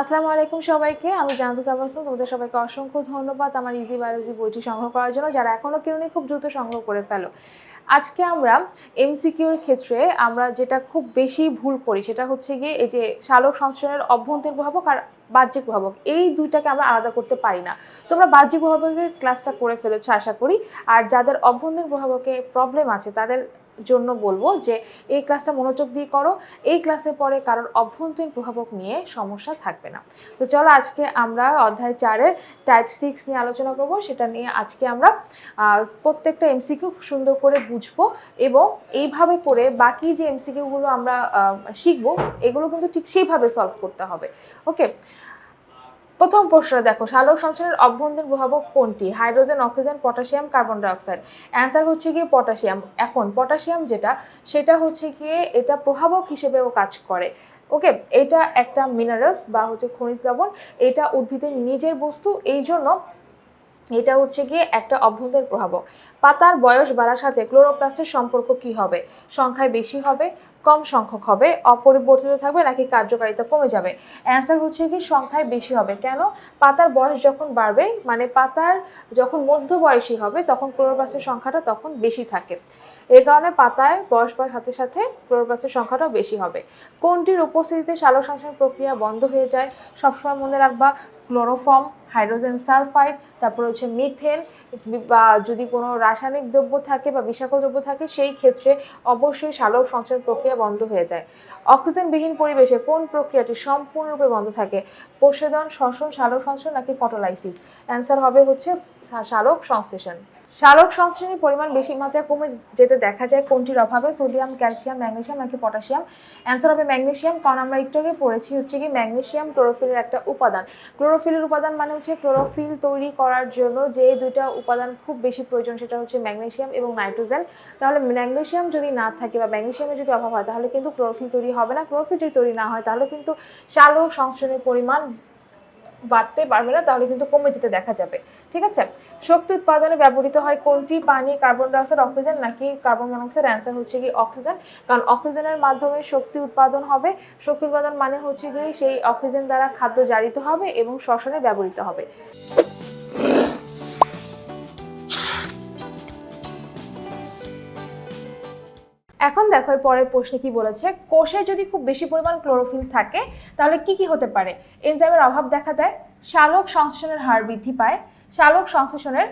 আসসালামু আলাইকুম সবাইকে। আমি জানতে তাবাসুম। তোমাদের সবাইকে অসংখ্য ধন্যবাদ আমার ইজি বায়োলজি বইটি সংগ্রহ করার জন্য, যারা এখনও কিনুনি খুব দ্রুত সংগ্রহ করে ফেলো। আজকে আমরা এমসিকিউর ক্ষেত্রে আমরা যেটা খুব বেশি ভুল করি, সেটা হচ্ছে গিয়ে এই যে সালোক সংশ্লেষণের অভ্যন্তরীণ প্রভাবক আর বাহ্যিক প্রভাবক, এই দুইটাকে আমরা আলাদা করতে পারি না। তোমরা বাহ্যিক প্রভাবকের ক্লাসটা করে ফেলেছো, আশা করি। আর যাদের অভ্যন্তরীণ প্রভাবকে প্রবলেম আছে, তাদের জন্য বলব যে এই ক্লাসটা মনোযোগ দিয়ে করো। এই ক্লাসে পরে কারোর অভ্যন্তরীণ প্রভাবক নিয়ে সমস্যা থাকবে না। তো চলো আজকে আমরা অধ্যায় চারের টাইপ সিক্স নিয়ে আলোচনা করব। সেটা নিয়ে আজকে আমরা প্রত্যেকটা এমসিকিউ সুন্দর করে বুঝব এবং এইভাবে করে বাকি যে এমসিকিউগুলো আমরা শিখব, এগুলো কিন্তু ঠিক সেইভাবে সলভ করতে হবে। ওকে প্রথম প্রশ্ন দেখো, সালোক সংশ্লেষের অভ্যন্তরীণ প্রভাবক কোনটি? Hydrogen, oxygen, potassium, carbon dioxide. Answer হচ্ছে গিয়ে পটাশিয়াম। এখন পটাশিয়াম যেটা, সেটা হচ্ছে গিয়ে এটা প্রভাবক হিসেবেও কাজ করে। ওকে, এটা একটা মিনারেলস বা হচ্ছে খনিজ লবণ, এটা উদ্ভিদের নিজের বস্তু এই জন্য এটা হচ্ছে গিয়ে একটা অভ্যন্তরীণ প্রভাবক। পাতার বয়স বাড়ার সাথে ক্লোরোপ্লাস্টের সম্পর্ক কি হবে? সংখ্যায় বেশি হবে, কম সংখ্যক হবে, অপরিবর্তিত থাকবে নাকি কার্যকারিতা কমে যাবে? অ্যান্সার হচ্ছে কি সংখ্যায় বেশি হবে। কেন? পাতার বয়স যখন বাড়বে মানে পাতার যখন মধ্য বয়সী হবে, তখন ক্লোরোপ্লাস্টের সংখ্যাটা তখন বেশি থাকে। এই কারণে পাতায় বয়স বাড়ার সাথে সাথে ক্লোরোপ্লাস্টের সংখ্যাটাও বেশি হবে। কোনটির উপস্থিতিতে সংশ্লেষণ প্রক্রিয়া বন্ধ হয়ে যায়? সবসময় মনে রাখবা, ক্লোরোফর্ম হাইড্রোজেন সালফাইড, তারপর হচ্ছে মিথেন, বা যদি কোনো রাসায়নিক দ্রব্য থাকে বা বিষাক্ত দ্রব্য থাকে, সেই ক্ষেত্রে অবশ্যই সালোক সংশ্লেষণ প্রক্রিয়া বন্ধ হয়ে যায়। অক্সিজেনবিহীন পরিবেশে কোন প্রক্রিয়াটি সম্পূর্ণরূপে বন্ধ থাকে? প্রসেদন শ্বসন, সালোক সংশ্লেষণ নাকি ফটোলাইসিস? অ্যান্সার হবে হচ্ছে সালোক সংশ্লেষণ। সালোক সংশ্লেষণের পরিমাণ বেশি মাত্রায় কমে যেতে দেখা যায় কোনটির অভাবে? সোডিয়াম, ক্যালসিয়াম ম্যাগনেশিয়াম নাকি পটাশিয়াম? অ্যান্সার হবে ম্যাগনেসিয়াম, কারণ আমরা একটু আগে পড়েছি হচ্ছে কি ম্যাগনেসিয়াম ক্লোরোফিলের একটা উপাদান। ক্লোরোফিলের উপাদান মানে হচ্ছে ক্লোরোফিল তৈরি করার জন্য যে দুইটা উপাদান খুব বেশি প্রয়োজন, সেটা হচ্ছে ম্যাগনেশিয়াম এবং নাইট্রোজেন। তাহলে ম্যাগনেসিয়াম যদি না থাকে বা ম্যাগনেশিয়ামের যদি অভাব হয়, তাহলে কিন্তু ক্লোরোফিল তৈরি হবে না। ক্লোরোফিল যদি তৈরি না হয়, তাহলে কিন্তু সালোক সংশ্লেষণের পরিমাণ বাড়তে পারবে না, তাহলে কিন্তু কমে যেতে দেখা যাবে। ঠিক আছে? শক্তি উৎপাদনে ব্যবহৃত হয় কোনটি? পানি কার্বন ডাইঅক্সাইড অক্সিজেন নাকি কার্বন মনোক্সাইড অ্যান্সার হচ্ছে কি অক্সিজেন কারণ অক্সিজেনের মাধ্যমে শক্তি উৎপাদন হবে। শক্তি উৎপাদন মানে হচ্ছে কি সেই অক্সিজেন দ্বারা খাদ্য জারিত হবে এবং শ্বসনে ব্যবহৃত হবে। এখন দেখো এর পরের প্রশ্নে কি বলেছে, কোষে যদি খুব বেশি পরিমাণ ক্লোরোফিল থাকে, তাহলে কি কি হতে পারে? এনজাইমের অভাব দেখা দেয়, শালক সংশ্লেষণের হার বৃদ্ধি পায়, শালক সংশ্লেষণের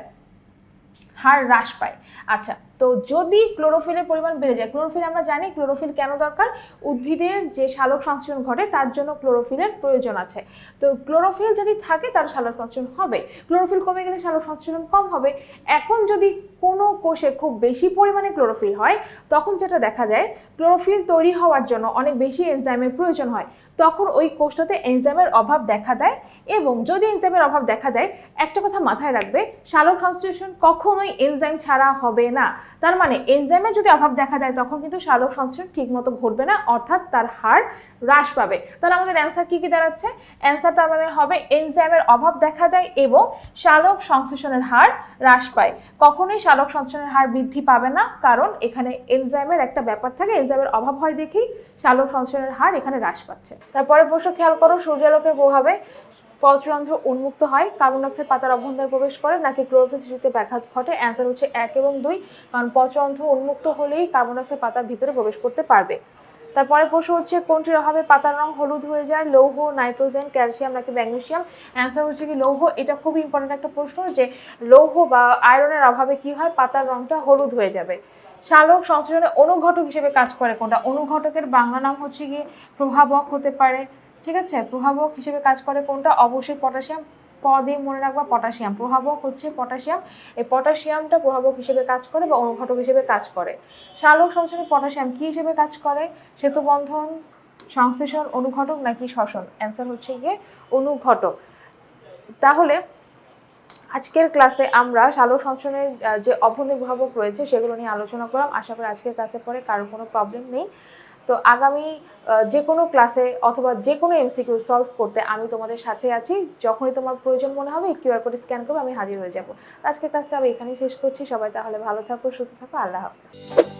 হার হ্রাস পায়। আচ্ছা তো যদি ক্লোরোফিলের পরিমাণ বেড়ে যায়, ক্লোরোফিল আমরা জানি ক্লোরোফিল কেন দরকার? উদ্ভিদের যে শালক সংশ্লেষণ ঘটে, তার জন্য ক্লোরোফিলের প্রয়োজন আছে। তো ক্লোরোফিল যদি থাকে, তার শালক সংশ্লেষণ হবে। ক্লোরোফিল কমে গেলে শালক সংশ্লেষণ কম হবে। এখন যদি কোনো কোষে খুব বেশি পরিমাণে ক্লোরোফিল হয়, তখন যেটা দেখা যায়, ক্লোরোফিল তৈরি হওয়ার জন্য অনেক বেশি এনজাইমের প্রয়োজন হয়। তখন ওই কোষটাতে এনজাইমের অভাব দেখা দেয় এবং যদি এনজাইমের অভাব দেখা দেয়, একটা কথা মাথায় রাখবে, শালক সংশ্লেষণ কখনোই এনজাইম ছাড়া হবে না। তার মানে এনজাইমের যদি অভাব দেখা দেয়, তখন কিন্তু শালক সংশ্লেষণ ঠিকমতো ঘটবে না, অর্থাৎ তার হার হ্রাস পাবে। তাহলে আমাদের অ্যান্সার কি কি দাঁড়াচ্ছে? অ্যান্সার তার মানে হবে এনজাইমের অভাব দেখা দেয় এবং শালক সংশ্লেষণের হার হ্রাস পায়। কখনোই শালক সংশ্লেষণের হার বৃদ্ধি পাবে না, কারণ এখানে এনজাইমের একটা ব্যাপার থাকে এনজাইমের অভাব হয় দেখেই শালক সংশ্লেষণের হার এখানে হ্রাস পাচ্ছে। তারপরে প্রশ্ন, খেয়াল করো সূর্যালোকের প্রভাবে পত্ররন্ধ্র উন্মুক্ত হয়। কার্বন ডাইঅক্সাইড পাতার অভ্যন্তরে প্রবেশ করে, নাকি ক্লোরোফিল সৃষ্টিতে ব্যাঘাত ঘটে? অ্যান্সার হচ্ছে এক এবং দুই, কারণ পত্ররন্ধ্র উন্মুক্ত হলেই কার্বন ডাইঅক্সাইড পাতার ভিতরে প্রবেশ করতে পারবে। তারপরে প্রশ্ন হচ্ছে কোনটির অভাবে পাতার রং হলুদ হয়ে যায়, লৌহ, নাইট্রোজেন, ক্যালসিয়াম নাকি ম্যাগনেশিয়াম অ্যান্সার হচ্ছে কি লৌহ। এটা খুব ইম্পর্টেন্ট একটা প্রশ্ন যে লৌহ বা আয়রনের অভাবে কি হয়? পাতার রংটা হলুদ হয়ে যাবে। শালক সংশ্লেষণে অনুঘটক হিসেবে কাজ করে কোনটা? অনুঘটকের বাংলা নাম হচ্ছে কি? প্রভাবক হতে পারে। ঠিক আছে? প্রভাবক হিসেবে কাজ করে কোনটা? অবশ্যই পটাশিয়াম প দিয়ে মনে রাখবা পটাশিয়াম। প্রভাবক হচ্ছে পটাশিয়াম। এই পটাশিয়ামটা প্রভাবক হিসেবে কাজ করে বা অনুঘটক হিসেবে কাজ করে। শালক সংশ্লেষণে পটাশিয়াম কি হিসেবে কাজ করে? সেতুবন্ধন সংশ্লেষণ, অনুঘটক নাকি শ্বসন? অ্যান্সার হচ্ছে গিয়ে অনুঘটক। তাহলে আজকের ক্লাসে আমরা সালোক সংশ্লেষণের যে অভ্যন্তরীণ প্রভাবক রয়েছে সেগুলো নিয়ে আলোচনা করলাম। আশা করি আজকের ক্লাসে পরে কারোর কোনো প্রবলেম নেই। তো আগামী যে কোনো ক্লাসে অথবা যে কোনো এমসিকিউ সলভ করতে আমি তোমাদের সাথে আছি। যখনই তোমার প্রয়োজন মনে হবে কিউআর কোড স্ক্যান করবে, আমি হাজির হয়ে যাব। আজকের ক্লাসটা আমি এখানেই শেষ করছি। সবাই তাহলে ভালো থাকো, সুস্থ থাকো, আল্লাহ হাফেজ।